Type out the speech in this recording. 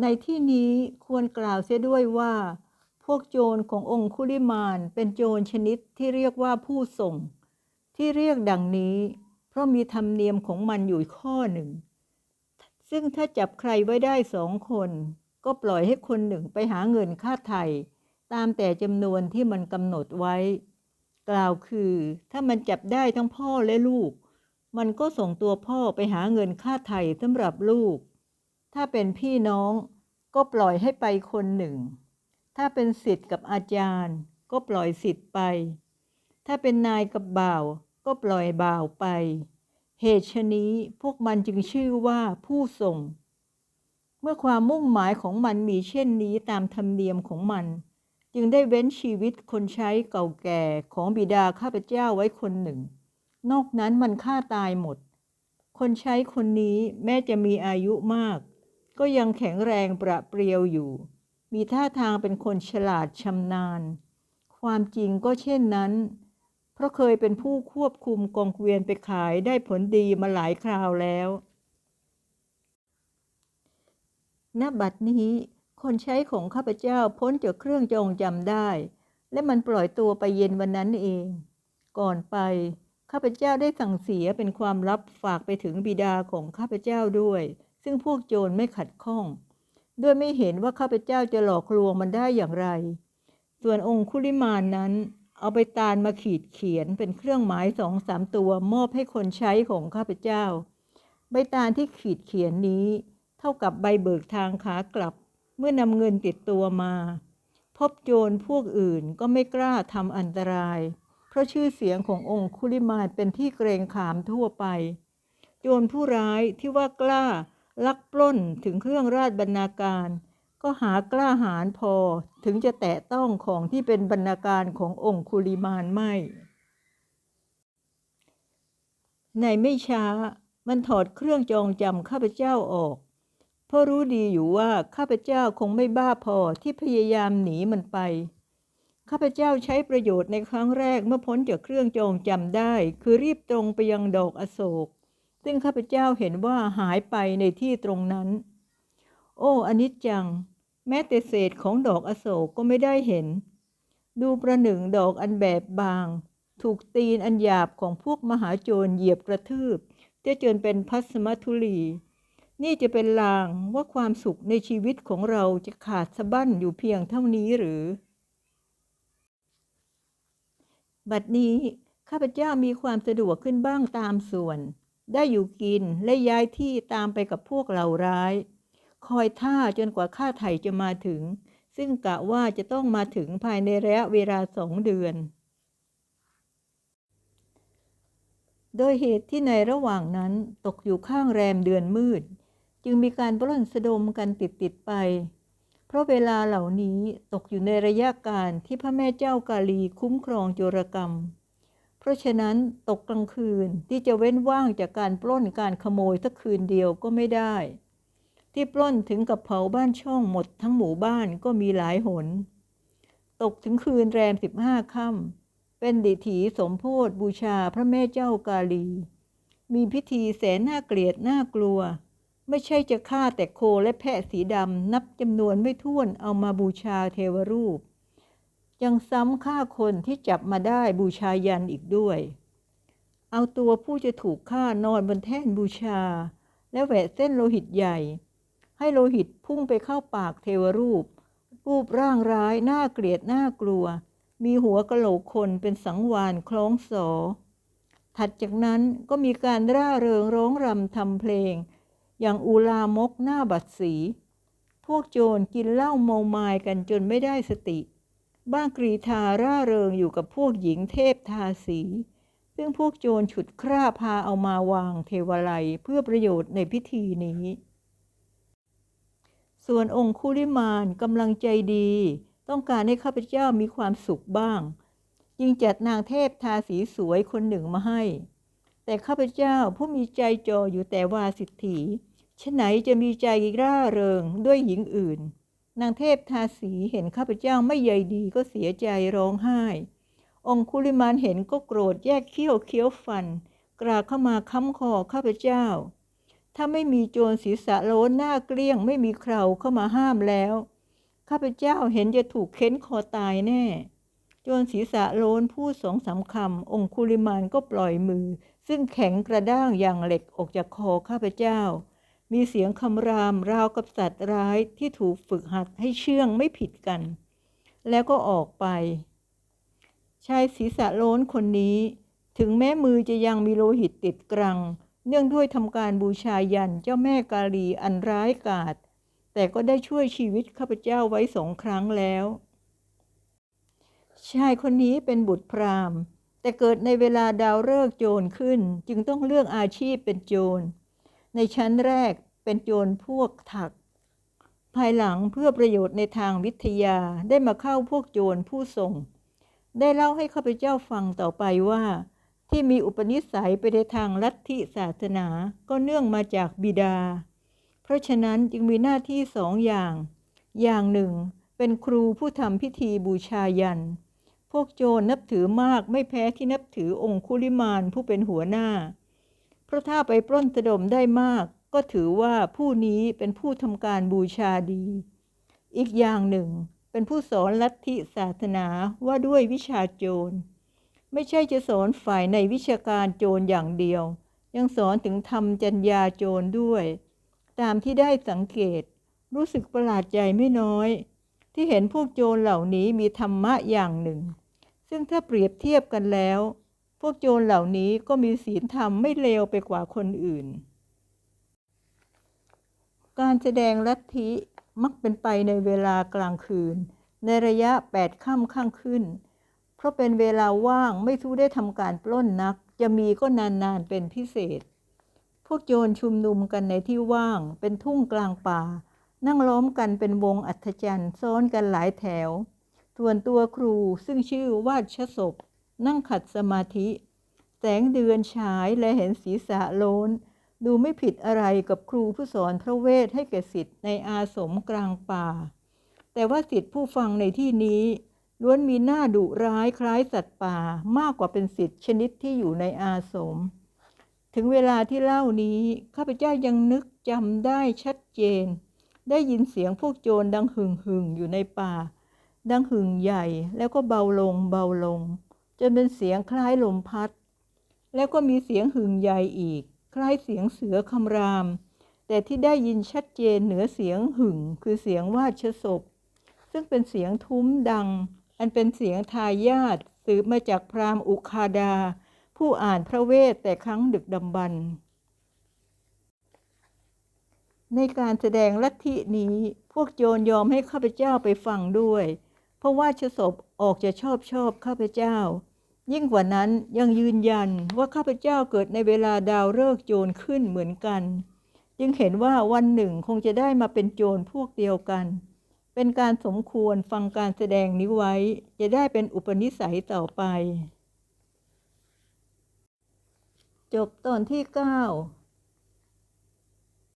ในที่นี้ควรกล่าวเสียด้วยว่า พวกโจรขององคุลิมานเป็นโจรชนิดที่เรียกว่าผู้ส่ง ที่เรียกดังนี้ เพราะมีธรรมเนียมของมันอยู่ข้อหนึ่ง ซึ่งถ้าจับใครไว้ได้สองคน ก็ปล่อยให้คนหนึ่งไปหาเงินค่าไถ่ตามแต่จำนวนที่มันกำหนดไว้ กล่าวคือถ้ามันจับได้ทั้งพ่อและลูก มันก็ส่งตัวพ่อไปหาเงินค่าไถ่สำหรับลูก ถ้าเป็นพี่น้องก็ปล่อยให้ไปคนหนึ่ง ถ้าเป็นสิทธิ์กับอาจารย์ ก็ปล่อยสิทธิ์ไป ถ้าเป็นนายกับบ่าว ก็ปล่อยบ่าวไป เหตุชนี้พวกมันจึงชื่อว่าผู้ส่ง เมื่อความมุ่งหมายของมันมีเช่นนี้ตามธรรมเนียมของมัน จึงได้เว้นชีวิตคนใช้เก่าแก่ของบิดาข้าพเจ้าไว้คนหนึ่ง นอกนั้นมันฆ่าตายหมด คนใช้คนนี้แม้จะมีอายุมาก ก็ยังแข็งแรงประเปรียวอยู่ มีท่าทางเป็นคนฉลาดชำนาญ ความจริงก็เช่นนั้น เพราะเคยเป็นผู้ควบคุมกองเกวียนไปขายได้ผลดีมาหลายคราวแล้วณบัดนี้คนใช้ของข้าพเจ้าพ้นจากเครื่องจองจำได้ และมันปล่อยตัวไปเย็นวันนั้นเอง ก่อนไปข้าพเจ้าได้สั่งเสียเป็นความลับฝากไปถึงบิดาของข้าพเจ้าด้วย ซึ่งพวกโจรไม่ขัดข้อง ด้วยไม่เห็นว่าข้าพเจ้าจะหลอกลวงมันได้อย่างไร ส่วนองคุลิมานนั้น เอาไปตาลมาขีดเขียนเป็นเครื่องหมายสองสามตัวมอบให้คนใช้ของข้าพเจ้า ใบตาลที่ขีดเขียนนี้ เท่ากับใบเบิกทางขากลับ เมื่อนำเงินติดตัวมา พบโจรพวกอื่นก็ไม่กล้าทำอันตราย เพราะชื่อเสียงขององค์คุลิมานเป็นที่เกรงขามทั่วไป โจรผู้ร้ายที่ว่ากล้า ลักปล้นถึงเครื่องราชบรรณาการ ก็หากล้าหาญพอถึงจะแตะต้องของที่เป็นบรรณาการขององคุลิมานไม่ ในไม่ช้ามันถอดเครื่องจองจำข้าพเจ้าออก เพราะรู้ดีอยู่ว่าข้าพเจ้าคงไม่บ้าพอที่พยายามหนีมันไป ข้าพเจ้าใช้ประโยชน์ในครั้งแรกเมื่อพ้นจากเครื่องจองจำได้ คือรีบตรงไปยังดอกอโศก ซึ่งข้าพเจ้าเห็นว่าหายไปในที่ตรงนั้น โอ้อนิจจัง แม้แต่เศษของดอกอโศกก็ไม่ได้เห็น ดูประหนึ่งดอกอันแบบบาง ถูกตีนอันหยาบของพวกมหาโจรเหยียบกระทืบเจะจนเป็นพัสมัทุลี นี่จะเป็นลางว่าความสุขในชีวิตของเราจะขาดสะบั้นอยู่เพียงเท่านี้หรือ บัดนี้ข้าพเจ้ามีความสะดวกขึ้นบ้างตามส่วน ได้อยู่กินและย้ายที่ตามไปกับพวกเหล่าร้าย คอยท่าจนกว่าข้าไถ่จะมาถึง ซึ่งกะว่าจะต้องมาถึงภายในระยะเวลาสองเดือน โดยเหตุที่ในระหว่างนั้นตกอยู่ข้างแรมเดือนมืด จึงมีการปล้นสะดมกันติดติดไป เพราะเวลาเหล่านี้ตกอยู่ในระยะการที่พระแม่เจ้ากาลีคุ้มครองโจรกรรม เพราะฉะนั้นตกกลางคืนที่จะเว้นว่างจากการปล้นการขโมยสักคืนเดียวก็ไม่ได้ ที่ปล้นถึงกับเผาบ้านช่องหมดทั้งหมู่บ้านก็มีหลายหน ตกถึงคืนแรมสิบห้าค่ำเป็นดิถีสมโพธบูชาพระแม่เจ้ากาลี มีพิธีแสนน่าเกลียดน่ากลัว ไม่ใช่จะฆ่าแต่โคและแพะสีดำนับจำนวนไม่ถ้วนเอามาบูชาเทวรูป ยังซ้ำฆ่าคนที่จับมาได้บูชายันอีกด้วย เอาตัวผู้จะถูกฆ่านอนบนแท่นบูชา และแหวะเส้นโลหิตใหญ่ ให้โลหิตพุ่งไปเข้าปากเทวรูป รูปร่างร้ายน่าเกลียดน่ากลัว มีหัวกะโหลกคนเป็นสังวานคล้องสอ ถัดจากนั้นก็มีการร่าเริงร้องรำทำเพลง อย่างอูลามกหน้าบัดสี พวกโจรกินเหล้าเมามายกันจนไม่ได้สติ บ้างกรีธาร่าเริงอยู่กับพวกหญิงเทพทาสี ซึ่งพวกโจรฉุดคร่าพาเอามาวางเทวไลเพื่อประโยชน์ในพิธีนี้ ส่วนองคุลิมานกำลังใจดี ต้องการให้ข้าพเจ้ามีความสุขบ้าง จึงจัดนางเทพทาสีสวยคนหนึ่งมาให้ แต่ข้าพเจ้าผู้มีใจจออยู่แต่วาสิทธีฉไหนจะมีใจร่าเริงด้วยหญิงอื่น นางเทพทาสีเห็นข้าพเจ้าไม่ใยดีก็เสียใจร้องไห้ องคุลิมานเห็นก็โกรธแยกเขี้ยวเคี้ยวฟัน กราเข้ามาค้ำคอข้าพเจ้า ถ้าไม่มีโจรศีรษะโล้นหน้าเกลี้ยงไม่มีใครเข้ามาห้ามแล้ว ข้าพเจ้าเห็นจะถูกเค้นคอตายแน่ โจรศีรษะโล้นพูดสองสามคำองคุลิมานก็ปล่อยมือ ซึ่งแข็งกระด้างอย่างเหล็กออกจากคอข้าพเจ้า มีเสียงคำรามราวกับสัตว์ร้ายที่ถูกฝึกหัดให้เชื่องไม่ผิดกัน แล้วก็ออกไป ชายศีรษะโล้นคนนี้ ถึงแม้มือจะยังมีโลหิตติดกรัง เนื่องด้วยทำการบูชายันเจ้าแม่กาลีอันร้ายกาจแต่ก็ได้ช่วยชีวิตข้าพเจ้าไว้สองครั้งแล้ว ชายคนนี้เป็นบุตรพราหมณ์ แต่เกิดในเวลาดาวฤกษ์โจรขึ้น จึงต้องเลือกอาชีพเป็นโจร ในชั้นแรกเป็นโจรพวกถัก ภายหลังเพื่อประโยชน์ในทางวิทยาได้มาเข้าพวกโจรผู้ส่ง ได้เล่าให้ข้าพเจ้าฟังต่อไปว่า ที่มีอุปนิสัยไปในทางลัทธิศาสนาก็เนื่องมาจากบิดา เพราะฉะนั้นจึงมีหน้าที่สองอย่าง อย่างหนึ่ง เป็นครูผู้ทำพิธีบูชายัน พวกโจรนับถือมากไม่แพ้ที่นับถือองคุลิมานผู้เป็นหัวหน้า ราะถ้าไปปล้นสะดมได้มาก ก็ถือว่าผู้นี้เป็นผู้ทำการบูชาดี อีกอย่างหนึ่ง เป็นผู้สอนลัทธิศาสนาว่าด้วยวิชาโจร ไม่ใช่จะสอนฝ่ายในวิชาการโจรอย่างเดียว ยังสอนถึงทำจัญญาโจรด้วย ตามที่ได้สังเกต รู้สึกประหลาดใจไม่น้อย ที่เห็นพวกโจรเหล่านี้มีธรรมะอย่างหนึ่ง ซึ่งถ้าเปรียบเทียบกันแล้ว พวกโจรเหล่านี้ก็มีศีลธรรมไม่เลวไปกว่าคนอื่น การแสดงลัทธิมักเป็นไปในเวลากลางคืน ในระยะแปดค่ำข้างขึ้น เพราะเป็นเวลาว่างไม่ทู้ได้ทำการปล้นนัก จะมีก็นานๆเป็นพิเศษ พวกโจรชุมนุมกันในที่ว่างเป็นทุ่งกลางป่า นั่งล้อมกันเป็นวงอัศจรรย์ซ้อนกันหลายแถวส่วนตัวครูซึ่งชื่อวาชศพ นั่งขัดสมาธิ แสงเดือนฉายและเห็นศีรษะโลนดูไม่ผิดอะไรกับครูผู้สอนพระเวทให้แก่สิทธิ์ในอาสมกลางป่า แต่ว่าสิทธิผู้ฟังในที่นี้ล้วนมีหน้าดุร้ายคล้ายสัตว์ป่ามากกว่าเป็นสิทธิชนิดที่อยู่ในอาสม ถึงเวลาที่เล่านี้ข้าพเจ้ายังนึกจำได้ชัดเจน ได้ยินเสียงพวกโจรดังหึ่งหึ่งอยู่ในป่า ดังหึ่งใหญ่แล้วก็เบาลงเบาลง จนเป็นเสียงคล้ายลมพัด แล้วก็มีเสียงหึ่งใหญ่อีก คล้ายเสียงเสือคำราม แต่ที่ได้ยินชัดเจนเหนือเสียงหึ่งคือเสียงวาชศพ ซึ่งเป็นเสียงทุ้มดัง อันเป็นเสียงทายาทสืบมาจากพราหมณ์อุคาดา ผู้อ่านพระเวทแต่ครั้งดึกดำบรรพ์ในการแสดงลัทธินี้พวกโจรยอมให้ข้าพเจ้าไปฟังด้วย เพราะว่าชศพออกจะชอบชอบข้าพเจ้า ยิ่งกว่านั้นยังยืนยันว่าข้าพเจ้าเกิดในเวลาดาวฤกษ์โจรขึ้นเหมือนกัน จึงเห็นว่าวันหนึ่งคงจะได้มาเป็นโจรพวกเดียวกัน เป็นการสมควรฟังการแสดงนี้ไว้ จะได้เป็นอุปนิสัยต่อไป จบตอนที่ 9